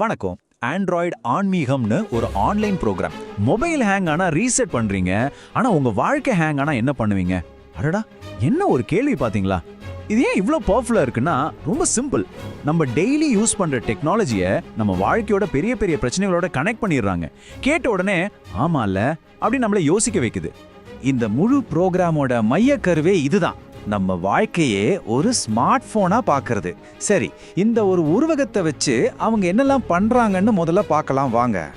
வணக்கம். ஆண்ட்ராய்டு ஆன்மீகம்னு ஒரு ஆன்லைன் ப்ரோக்ராம் மொபைல் ஹேங் ஆனால் ரீசெட் பண்ணுறீங்க ஆனால் உங்கள் வாழ்க்கை ஹேங் ஆனால் என்ன பண்ணுவீங்க? அடடா என்ன ஒரு கேள்வி பார்த்தீங்களா இது ஏன் இவ்வளோ பவர்ஃபுல்லாக இருக்குன்னா ரொம்ப சிம்பிள் நம்ம டெய்லி யூஸ் பண்ணுற டெக்னாலஜியை நம்ம வாழ்க்கையோட பெரிய பெரிய பிரச்சனைகளோட கனெக்ட் பண்ணிடுறாங்க. கேட்ட உடனே ஆமால அப்படி நம்மளை யோசிக்க வைக்குது. இந்த முழு ப்ரோக்ராமோட மையக்கருவே இதுதான். நம்ம வாழ்க்கையே ஒரு ஸ்மார்ட் போனா பார்க்கறது. சரி இந்த ஒரு உருவகத்தை வச்சு அவங்க என்னெல்லாம் பண்றாங்கன்னு முதல்ல பார்க்கலாம் வாங்க.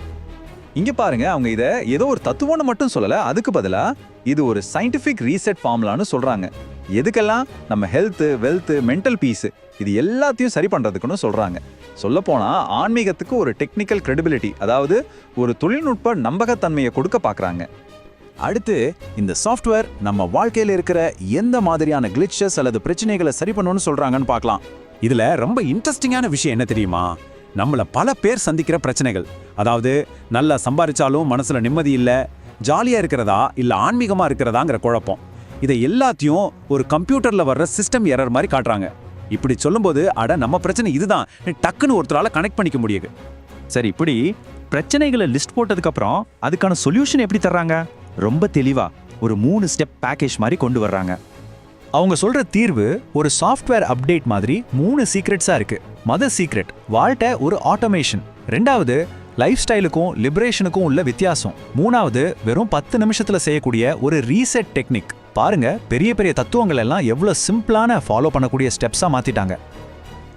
இங்க பாருங்க அவங்க இத ஏதோ ஒரு தத்துவம்னு மட்டும் சொல்லல அதுக்கு பதிலா இது ஒரு சயின்டிபிக் ரீசெட் ஃபார்முலான்னு சொல்றாங்க. எதுக்கெல்லாம்? நம்ம ஹெல்த் வெல்த் மென்டல் பீஸ் இது எல்லாத்தையும் சரி பண்றதுக்குன்னு சொல்றாங்க. சொல்ல போனா ஆன்மீகத்துக்கு ஒரு டெக்னிக்கல் கிரெடிபிலிட்டி அதாவது ஒரு தொழில்நுட்ப நம்பகத்தன்மையை கொடுக்க பார்க்குறாங்க. அடுத்து இந்த சாஃப்ட்வேர் நம்ம வாழ்க்கையில் இருக்கிற எந்த மாதிரியான கிளிச்சஸ் அல்லது பிரச்சனைகளை சரி பண்ணணும்னு சொல்றாங்கன்னு பார்க்கலாம். இதுல ரொம்ப இன்ட்ரெஸ்டிங்கான விஷயம் என்ன தெரியுமா? நம்மள பல பேர் சந்திக்கிற பிரச்சனைகள். அதாவது நல்லா சம்பாரிச்சாலும் மனசுல நிம்மதி இல்லை ஜாலியா இருக்கிறதா இல்ல ஆன்மீகமா இருக்கிறதாங்கிற குழப்பம். இதை எல்லாத்தையும் ஒரு கம்ப்யூட்டர்ல வர்ற சிஸ்டம் எரர் மாதிரி காட்டுறாங்க. இப்படி சொல்லும்போது அட நம்ம பிரச்சனை இதுதான். டக்குன்னு ஒருத்தரால கனெக்ட் பண்ணிக்க முடியுது. சரி இப்படி பிரச்சனைகளை லிஸ்ட் போட்டதுக்கு அப்புறம் அதுக்கான சொல்யூஷன் எப்படி தர்றாங்க? ரொம்ப தெளிவாக ஒரு மூணு ஸ்டெப் பேக்கேஜ் மாதிரி கொண்டு வர்றாங்க. அவங்க சொல்கிற தீர்வு ஒரு சாஃப்ட்வேர் அப்டேட் மாதிரி மூணு சீக்ரெட்ஸாக இருக்குது மத சீக்ரெட் வாழ்ட்ட ஒரு ஆட்டோமேஷன் ரெண்டாவது லைஃப் ஸ்டைலுக்கும் லிபரேஷனுக்கும் உள்ள வித்தியாசம். மூணாவது வெறும் பத்து நிமிஷத்தில் செய்யக்கூடிய ஒரு ரீசெட் டெக்னிக் பாருங்க பெரிய பெரிய தத்துவங்கள் எல்லாம் எவ்வளோ சிம்பிளான ஃபாலோ பண்ணக்கூடிய ஸ்டெப்ஸாக மாற்றிட்டாங்க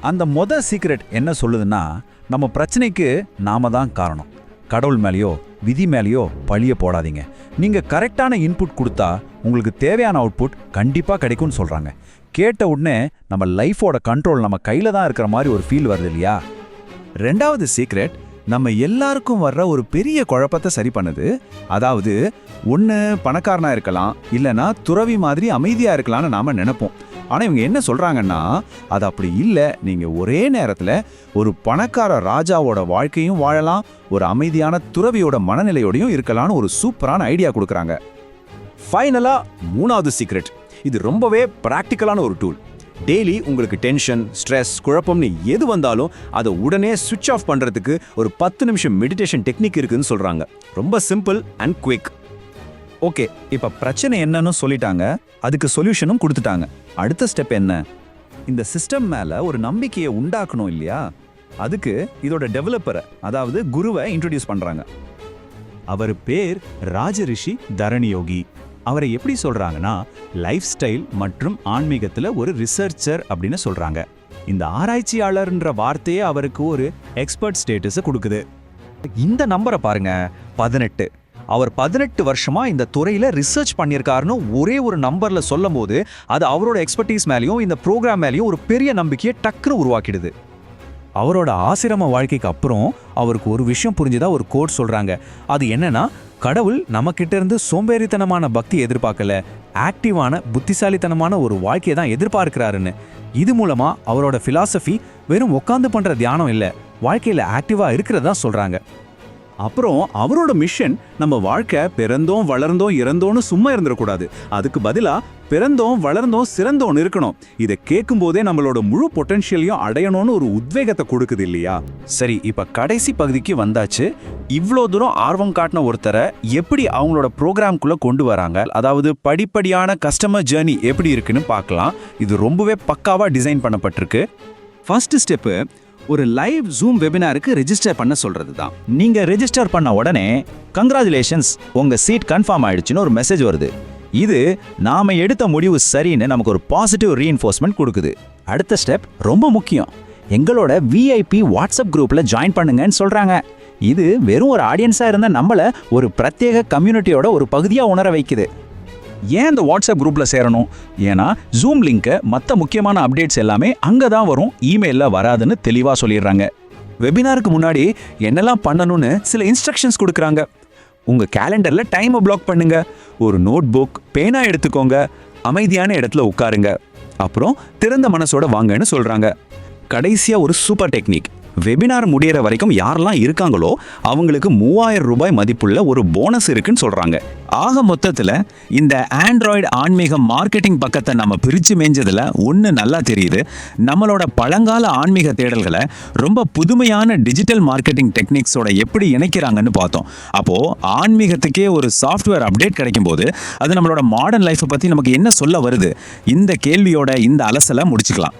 அந்த மொத சீக்ரெட் என்ன சொல்லுதுன்னா நம்ம பிரச்சனைக்கு நாம தான் காரணம். கடவுள் மேலேயோ விதி மேலேயோ பழிய போடாதீங்க. நீங்கள் கரெக்டான இன்புட் கொடுத்தா உங்களுக்கு தேவையான அவுட்புட் கண்டிப்பாக கிடைக்கும்னு சொல்கிறாங்க கேட்ட உடனே நம்ம லைஃபோட கண்ட்ரோல் நம்ம கையில் தான் இருக்கிற மாதிரி ஒரு ஃபீல் வருது இல்லையா? ரெண்டாவது சீக்ரெட் நம்ம எல்லாருக்கும் வர்ற ஒரு பெரிய குழப்பத்தை சரி பண்ணுது. அதாவது ஒன்று பணக்காரனாக இருக்கலாம் இல்லைன்னா துறவி மாதிரி அமைதியாக இருக்கலாம்னு நாம் நினைப்போம். ஆனால் இவங்க என்ன சொல்கிறாங்கன்னா அது அப்படி இல்லை. நீங்கள் ஒரே நேரத்தில் ஒரு பணக்கார ராஜாவோட வாழ்க்கையும் வாழலாம் ஒரு அமைதியான துறவியோட மனநிலையோடையும் இருக்கலாம்னு ஒரு சூப்பரான ஐடியா கொடுக்குறாங்க. ஃபைனலாக மூணாவது சீக்ரெட் இது ரொம்பவே ப்ராக்டிக்கலான ஒரு டூல் டெய்லி உங்களுக்கு டென்ஷன் ஸ்ட்ரெஸ் குழப்பம்னு எது வந்தாலும் அதை உடனே சுவிட்ச் ஆஃப் பண்ணுறதுக்கு ஒரு பத்து நிமிஷம் மெடிடேஷன் டெக்னிக் இருக்குதுன்னு சொல்கிறாங்க ரொம்ப சிம்பிள் அண்ட் குவிக் ஓகே இப்போ பிரச்சனை என்னன்னு சொல்லிட்டாங்க. அதுக்கு சொல்யூஷனும் கொடுத்துட்டாங்க. அடுத்த ஸ்டெப் என்ன? இந்த சிஸ்டம் மேலே ஒரு நம்பிக்கையை உண்டாக்கணும் இல்லையா? அதுக்கு இதோட டெவலப்பரை அதாவது குருவை இன்ட்ரடியூஸ் பண்ணுறாங்க அவர் பேர் ராஜரிஷி தரணியோகி. அவரை எப்படி சொல்கிறாங்கன்னா லைஃப் ஸ்டைல் மற்றும் ஆன்மீகத்தில் ஒரு ரிசர்ச்சர் அப்படின்னு சொல்கிறாங்க இந்த ஆராய்ச்சியாளர்ன்ற வார்த்தையே அவருக்கு ஒரு எக்ஸ்பர்ட் ஸ்டேட்டஸை கொடுக்குது. இந்த நம்பரை பாருங்க பதினெட்டு. அவர் பதினெட்டு வருஷமா இந்த துறையில ரிசர்ச் பண்ணியிருக்காருன்னு ஒரே ஒரு நம்பர்ல சொல்லும் போது அது அவரோட எக்ஸ்பர்டீஸ் மேலேயும் இந்த ப்ரோக்ராம் மேலேயும் ஒரு பெரிய நம்பிக்கையை டக்குன்னு உருவாக்கிடுது. அவரோட ஆசிரம வாழ்க்கைக்கு அப்புறம் அவருக்கு ஒரு விஷயம் புரிஞ்சுதான் ஒரு கோட் சொல்றாங்க. அது என்னன்னா கடவுள் நம்மக்கிட்ட இருந்து சோம்பேறித்தனமான பக்தி எதிர்பார்க்கல ஆக்டிவான புத்திசாலித்தனமான ஒரு வாழ்க்கையை தான் எதிர்பார்க்கிறாருன்னு. இது மூலமா அவரோட ஃபிலாசபி வெறும் உட்காந்து பண்ற தியானம் இல்லை வாழ்க்கையில ஆக்டிவா இருக்கிறதா சொல்றாங்க. அப்புறம் அவரோட மிஷன் நம்ம வாழ்க்கை பிறந்தோம் வளர்ந்தோம் இறந்தோன்னு சும்மா இருந்துடக்கூடாது. அதுக்கு பதிலாக பிறந்தோம் வளர்ந்தோம் சிறந்தோன்னு இருக்கணும். இதை கேட்கும்போதே நம்மளோட முழு பொட்டன்ஷியலையும் அடையணும்னு ஒரு உத்வேகத்தை கொடுக்குது இல்லையா? சரி இப்போ கடைசி பகுதிக்கு வந்தாச்சு. இவ்வளோ தூரம் ஆர்வம் காட்டின ஒருத்தரை எப்படி அவங்களோட ப்ரோக்ராம்குள்ளே கொண்டு வராங்க? அதாவது படிப்படியான கஸ்டமர் ஜேர்னி எப்படி இருக்குன்னு பார்க்கலாம். இது ரொம்பவே பக்காவாக டிசைன் பண்ணப்பட்டிருக்கு. ஃபர்ஸ்ட் ஸ்டெப்பு ஒரு லைவ் ஜூம் வெபினாருக்கு ரெஜிஸ்டர் பண்ண சொல்றது தான் நீங்க ரெஜிஸ்டர் பண்ண உடனே கங்க்ராச்சுலேஷன்ஸ் உங்க சீட் கன்ஃபார்ம் ஆயிடுச்சுன்னு ஒரு மெசேஜ் வருது. இது நாம எடுத்த முடிவு சரின்னு நமக்கு ஒரு பாசிட்டிவ் ரீஎன்ஃபோர்ஸ்மெண்ட் கொடுக்குது. அடுத்த ஸ்டெப் ரொம்ப முக்கியம். எங்களோட விஐபி வாட்ஸ்அப் குரூப்பில் ஜாயின் பண்ணுங்கன்னு சொல்கிறாங்க இது வெறும் ஒரு ஆடியன்ஸாக இருந்த நம்மளை ஒரு பிரத்யேக கம்யூனிட்டியோட ஒரு பகுதியாக உணர வைக்குது. ஏன் இந்த வாட்ஸ்அப் குரூப்பில் சேரணும்? ஏன்னா ஜூம் லிங்கை மற்ற முக்கியமான அப்டேட்ஸ் எல்லாமே அங்கே தான் வரும். இமெயிலில் வராதுன்னு தெளிவாக சொல்லிடுறாங்க. வெபினாருக்கு முன்னாடி என்னெல்லாம் பண்ணணும்னு சில இன்ஸ்ட்ரக்ஷன்ஸ் கொடுக்குறாங்க. உங்கள் கேலண்டரில் டைமை பிளாக் பண்ணுங்க. ஒரு நோட் புக் பேனா எடுத்துக்கோங்க. அமைதியான இடத்துல உட்காருங்க. அப்புறம் திறந்த மனசோட வாங்கன்னு சொல்கிறாங்க கடைசியாக ஒரு சூப்பர் டெக்னிக் வெபினார் முடியிற வரைக்கும் யாரெல்லாம் இருக்காங்களோ அவங்களுக்கு மூவாயிரம் ரூபாய் மதிப்புள்ள ஒரு போனஸ் இருக்குன்னு சொல்கிறாங்க ஆக மொத்தத்தில் இந்த ஆண்ட்ராய்டு ஆன்மீக மார்க்கெட்டிங் பக்கத்தை நம்ம பிரித்து மேஞ்சதில் ஒன்று நல்லா தெரியுது. நம்மளோட பழங்கால ஆன்மீக தேடல்களை ரொம்ப புதுமையான டிஜிட்டல் மார்க்கெட்டிங் டெக்னிக்ஸோட எப்படி இணைக்கிறாங்கன்னு பார்த்தோம். அப்போது ஆன்மீகத்துக்கே ஒரு சாஃப்ட்வேர் அப்டேட் கிடைக்கும் போது அது நம்மளோட மாடர்ன் லைஃப்பை பற்றி நமக்கு என்ன சொல்ல வருது? இந்த கேள்வியோட இந்த அலசலை முடிச்சுக்கலாம்.